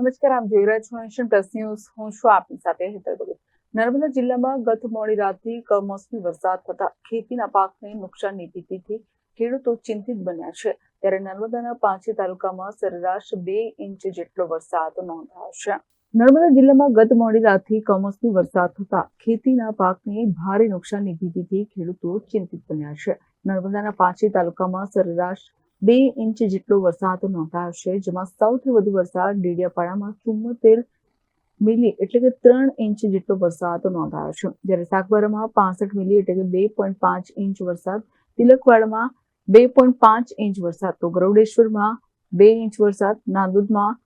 નમસ્કાર, આપ જોઈ રહ્યા છો નેશન પ્લસ ન્યૂઝ. હું છું આપની સાથે હેતલ બગલ નર્મદા જિલ્લામાં ગત મોડી રાતથી કમોસમી વરસાદ થતા ખેતીના પાકને નુકસાનની ભીતિથી ખેડૂતો ચિંતિત બન્યા છે. ત્યારે નર્મદાના પાંચે તાલુકામાં સરેરાશ બે ઇંચ જેટલો વરસાદ નોંધાયો છે. નર્મદા જિલ્લામાં ગત મોડી રાતથી કમોસમી વરસાદ થતા ખેતીના પાકને ભારે નુકસાનની ભીતિથી ખેડૂતો ચિંતિત બન્યા છે. નર્મદાના પાંચે તાલુકામાં સરેરાશ બે ઇંચ જેટલો વરસાદ નોંધાયો છે, જેમાં સૌથી વધુ વરસાદ ડેડિયાપાડામાં ચુમ્મોતેર મિલી એટલે કે ત્રણ ઇંચ જેટલો વરસાદ નોંધાયો છે. જ્યારે સાગબારામાં પાસઠ મિલી એટલે કે બે પોઈન્ટ પાંચ ઇંચ વરસાદ, તિલકવાડામાં બે પોઈન્ટ પાંચ ઇંચ વરસાદ, તો ગરુડેશ્વરમાં બે ઇંચ વરસાદ, નાંદોદમાં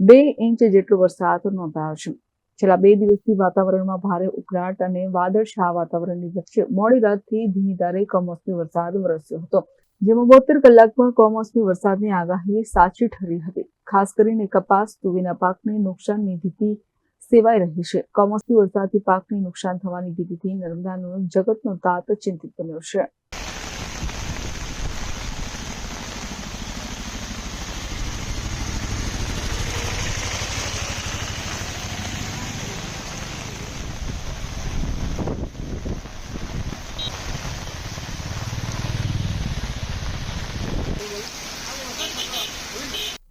બે ઇંચ જેટલો વરસાદ નોંધાયો છે. છેલ્લા બે દિવસથી વાતાવરણમાં ભારે ઉકળાટ અને વાદળછા વાતાવરણની વચ્ચે મોડી રાતથી ધીમી ધારે કમોસમી વરસાદ વરસ્યો હતો. જેમાં બોતેર કલાકમાં કમોસમી વરસાદની આગાહી સાચી ઠરી હતી. ખાસ કરીને કપાસ, તુવેરના પાકને નુકસાનની ભીતિ સેવાઈ રહી છે. કમોસમી વરસાદથી પાકને નુકસાન થવાની ભીતિથી નર્મદાનો જગતનો તાત ચિંતિત બન્યો છે.